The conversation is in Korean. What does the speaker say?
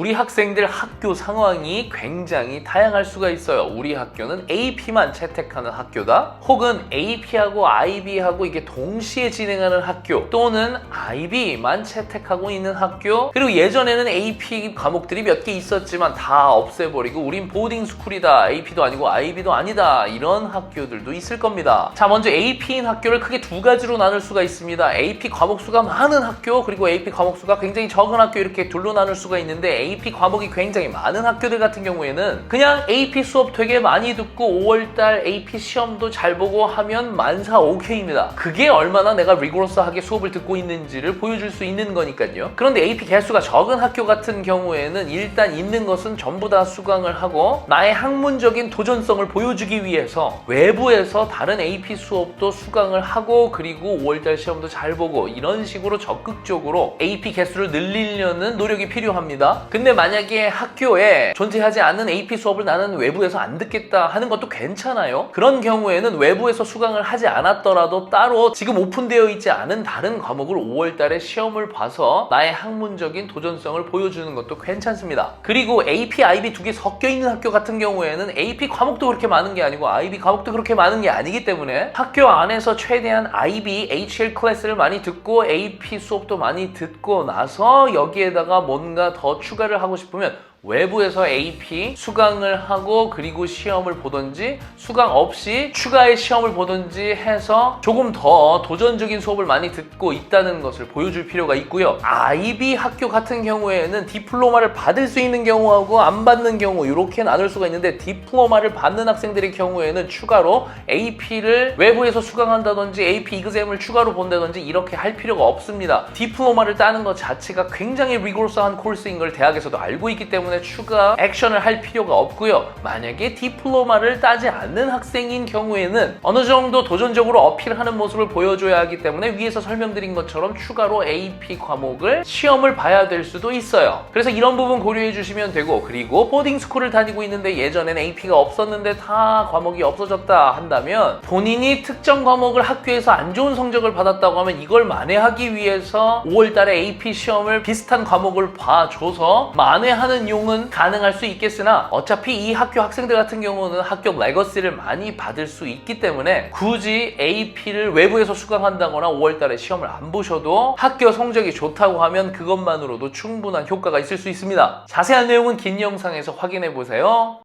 우리 학생들 학교 상황이 굉장히 다양할 수가 있어요. 우리 학교는 AP만 채택하는 학교다. 혹은 AP하고 IB하고 이게 동시에 진행하는 학교 또는 IB만 채택하고 있는 학교 그리고 예전에는 AP 과목들이 몇 개 있었지만 다 없애버리고 우린 보딩 스쿨이다. AP도 아니고 IB도 아니다. 이런 학교들도 있을 겁니다. 자, 먼저 AP인 학교를 크게 두 가지로 나눌 수가 있습니다. AP 과목 수가 많은 학교 그리고 AP 과목 수가 굉장히 적은 학교 이렇게 둘로 나눌 수가 있는데 AP 과목이 굉장히 많은 학교들 같은 경우에는 그냥 AP 수업 되게 많이 듣고 5월달 AP 시험도 잘 보고 하면 만사 오케이입니다. 그게 얼마나 내가 리고러스하게 수업을 듣고 있는지를 보여줄 수 있는 거니까요. 그런데 AP 개수가 적은 학교 같은 경우에는 일단 있는 것은 전부 다 수강을 하고 나의 학문적인 도전성을 보여주기 위해서 외부에서 다른 AP 수업도 수강을 하고 그리고 5월달 시험도 잘 보고 이런 식으로 적극적으로 AP 개수를 늘리려는 노력이 필요합니다. 근데 만약에 학교에 존재하지 않는 AP 수업을 나는 외부에서 안 듣겠다 하는 것도 괜찮아요. 그런 경우에는 외부에서 수강을 하지 않았더라도 따로 지금 오픈되어 있지 않은 다른 과목을 5월 달에 시험을 봐서 나의 학문적인 도전성을 보여주는 것도 괜찮습니다. 그리고 AP, IB 두 개 섞여 있는 학교 같은 경우에는 AP 과목도 그렇게 많은 게 아니고 IB 과목도 그렇게 많은 게 아니기 때문에 학교 안에서 최대한 IB, HL 클래스를 많이 듣고 AP 수업도 많이 듣고 나서 여기에다가 뭔가 더 추가를 하고 싶으면 외부에서 AP 수강을 하고 그리고 시험을 보든지 수강 없이 추가의 시험을 보든지 해서 조금 더 도전적인 수업을 많이 듣고 있다는 것을 보여줄 필요가 있고요. IB 학교 같은 경우에는 디플로마를 받을 수 있는 경우하고 안 받는 경우 이렇게 나눌 수가 있는데 디플로마를 받는 학생들의 경우에는 추가로 AP를 외부에서 수강한다든지 AP 이그잼을 추가로 본다든지 이렇게 할 필요가 없습니다. 디플로마를 따는 것 자체가 굉장히 리고러스한 코र्스인 걸 대학에서도 알고 있기 때문에 추가 액션을 할 필요가 없고요. 만약에 디플로마를 따지 않는 학생인 경우에는 어느 정도 도전적으로 어필하는 모습을 보여줘야 하기 때문에 위에서 설명드린 것처럼 추가로 AP 과목을 시험을 봐야 될 수도 있어요. 그래서 이런 부분 고려해 주시면 되고 그리고 보딩 스쿨을 다니고 있는데 예전에는 AP가 없었는데 다 과목이 없어졌다 한다면 본인이 특정 과목을 학교에서 안 좋은 성적을 받았다고 하면 이걸 만회하기 위해서 5월 달에 AP 시험을 비슷한 과목을 봐줘서 만회하는 용은 가능할 수 있겠으나 어차피 이 학교 학생들 같은 경우는 학교 레거시를 많이 받을 수 있기 때문에 굳이 AP를 외부에서 수강한다거나 5월 달에 시험을 안 보셔도 학교 성적이 좋다고 하면 그것만으로도 충분한 효과가 있을 수 있습니다. 자세한 내용은 긴 영상에서 확인해 보세요.